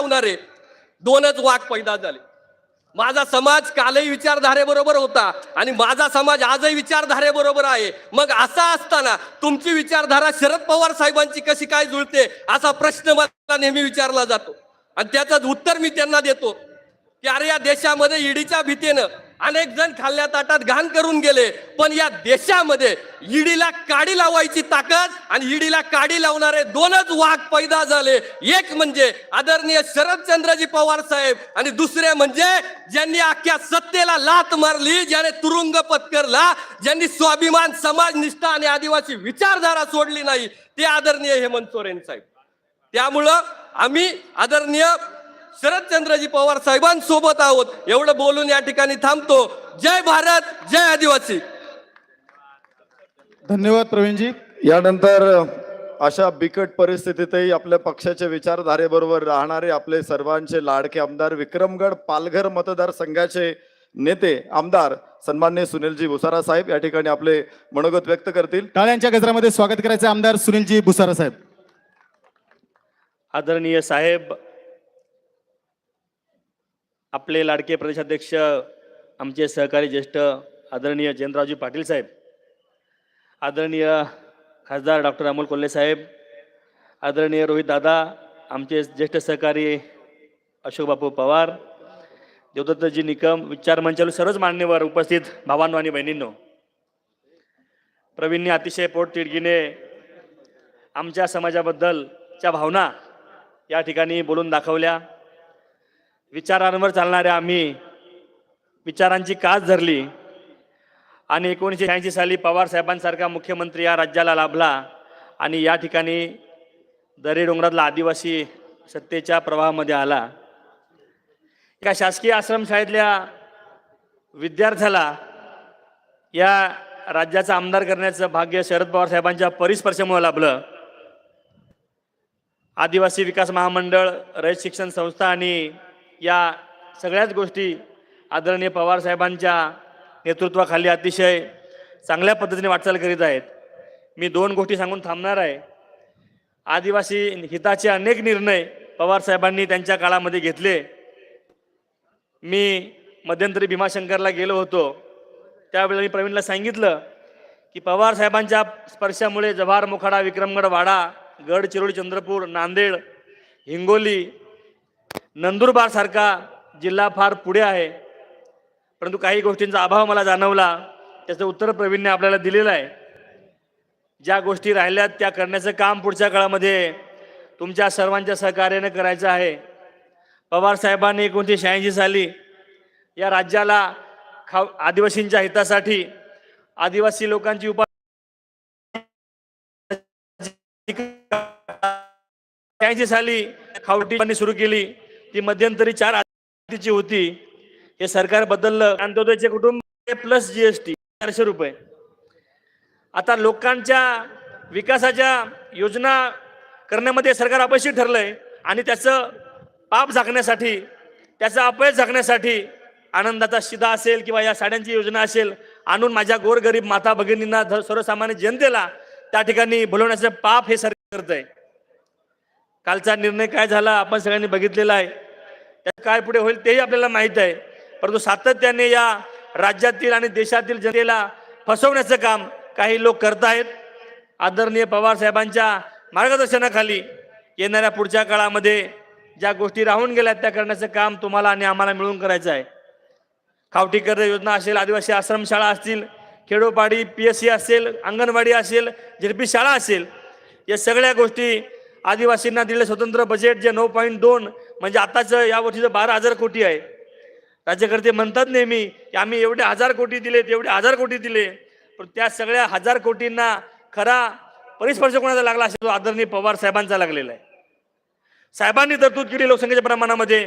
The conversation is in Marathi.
लावणारे दोनच वाघ पैदा झाले. माझा समाज कालही विचारधारेबरोबर होता आणि माझा समाज आजही विचारधारेबरोबर आहे. मग असा असताना तुमची विचारधारा शरद पवार साहेबांची कशी काय जुळते असा प्रश्न मला नेहमी विचारला जातो. आणि त्याचं उत्तर मी त्यांना देतो की अरे या देशामध्ये ईडीच्या भीतीनं अनेक जण खाल्ल्या ताटात घाण करून गेले पण या देशामध्ये ईडीला काडी लावायची ताकद आणि ईडीला काडी लावणारे दोनच वाघ पैदा झाले. एक म्हणजे आदरणीय शरदचंद्रजी पवार साहेब आणि दुसरे म्हणजे ज्यांनी अख्ख्या सत्तेला लात मारली ज्याने तुरुंग पत्करला ज्यांनी स्वाभिमान समाज निष्ठा आणि आदिवासी विचारधारा सोडली नाही ते आदरणीय हेमंत सोरेन साहेब. त्यामुळं आम्ही आदरणीय शरदचंद्रजी पवार साहेबांसोबत आहोत. एवढं बोलून या ठिकाणी थांबतो. जय भारत जय आदिवासी. धन्यवाद प्रवीणजी. यानंतर अशा बिकट परिस्थितीतही आपल्या पक्षाच्या विचारधारेबरोबर राहणारे आपले सर्वांचे लाडके आमदार विक्रमगड पालघर मतदारसंघाचे नेते आमदार सन्मान्य सुनीलजी भुसारा साहेब या ठिकाणी आपले मनोगत व्यक्त करतील. टाळ्यांच्या गजरामध्ये स्वागत करायचे आमदार सुनीलजी भुसारा साहेब. आदरणीय साहेब आपले लाडके प्रदेशाध्यक्ष आमचे सहकारी ज्येष्ठ आदरणीय जयंतरावजी पाटील साहेब आदरणीय खासदार डॉक्टर अमोल कोल्हे साहेब आदरणीय रोहित दादा आमचे ज्येष्ठ सहकारी अशोक बापू पवार देवदत्तजी निकम विचार मंचालू सर्वच मान्यवर उपस्थित भावांनो आणि बहिणींनो. प्रवीणने अतिशय पोटतिडकीने आमच्या समाजाबद्दलच्या भावना या ठिकाणी बोलून दाखवल्या. विचारांवर चालणाऱ्या आम्ही विचारांची कास धरली आणि एकोणीसशे शहाऐंशी साली पवार साहेबांसारखा मुख्यमंत्री या राज्याला लाभला आणि या ठिकाणी दरे डोंगरातला आदिवासी सत्तेच्या प्रवाहामध्ये आला. एका शासकीय आश्रमशाळेतल्या विद्यार्थ्याला या राज्याचा आमदार करण्याचं भाग्य शरद पवार साहेबांच्या परिस्पर्शामुळे लाभलं. आदिवासी विकास महामंडळ रयत शिक्षण संस्था आणि या सगळ्याच गोष्टी आदरणीय पवार साहेबांच्या नेतृत्वाखाली अतिशय चांगल्या पद्धतीने वाटचाल करीत आहेत. मी दोन गोष्टी सांगून थांबणार आहे. आदिवासी हिताचे अनेक निर्णय पवार साहेबांनी त्यांच्या काळामध्ये घेतले. मी मध्यंतरी भीमाशंकरला गेलो होतो. त्यावेळेला मी प्रवीणला सांगितलं की पवार साहेबांच्या स्पर्शामुळे जव्हार मोखाडा विक्रमगड वाडा गडचिरोली चंद्रपूर नांदेड हिंगोली नंदुरबार सारखा जिल्हा फार पुढे आहे. परंतु काही गोष्टींचा अभाव मला जाणवला. त्याचं उत्तर प्रवीणने आपल्याला दिलेलं आहे. ज्या गोष्टी राहिल्यात त्या करण्याचं काम पुढच्या काळामध्ये तुमच्या सर्वांच्या सहकार्याने करायचं आहे. पवार साहेबांनी एकोणीसशे शहाऐंशी साली या राज्याला खा आदिवासींच्या हितासाठी आदिवासी लोकांची उपा शहाऐंशी साली खावटी सुरू केली. ती मध्यंतरी चार आठवड्याची होती. हे सरकार बदललं. अंत्योदयचे कुटुंब प्लस जीएसटी चारशे रुपये. आता लोकांच्या विकासाच्या योजना करण्यामध्ये सरकार अपयशी ठरलंय आणि त्याचं पाप झाकण्यासाठी त्याचं अपयश झाकण्यासाठी आनंदाचा शिदा असेल किंवा या साड्यांची योजना असेल आणून माझ्या गोरगरीब माता भगिनींना सर्वसामान्य जनतेला त्या ठिकाणी भुलवण्याचं पाप हे सरकार करत आहे कालचा निर्णय काय झाला? आपण सगळ्यांनी बघितलेला आहे. त्यात काय पुढे होईल तेही आपल्याला माहीत आहे. परंतु सातत्याने या राज्यातील आणि देशातील जनतेला फसवण्याचं काम काही लोक करत आहेत. आदरणीय पवार साहेबांच्या मार्गदर्शनाखाली येणाऱ्या पुढच्या काळामध्ये ज्या गोष्टी राहून गेल्या त्या करण्याचं काम तुम्हाला आणि आम्हाला मिळून करायचं आहे. खावटी कर्ज योजना असेल आदिवासी आश्रमशाळा असतील खेडोपाडी पी एस सी असेल अंगणवाडी असेल झेडपी शाळा असेल या सगळ्या गोष्टी आदिवासींना दिलेलं स्वतंत्र बजेट जे नऊ पॉईंट दोन म्हणजे आताचं या वर्षीचं बारा हजार कोटी आहे. राज्यकर्ते म्हणतात नेहमी की आम्ही एवढे हजार कोटी दिलेत एवढे हजार कोटी दिले पण त्या सगळ्या हजार कोटींना खरा परिस्पर्श कोणाचा लागला असेल? तो आदरणीय पवार साहेबांचा लागलेला आहे. साहेबांनी तरतूद केली लोकसंख्येच्या प्रमाणामध्ये.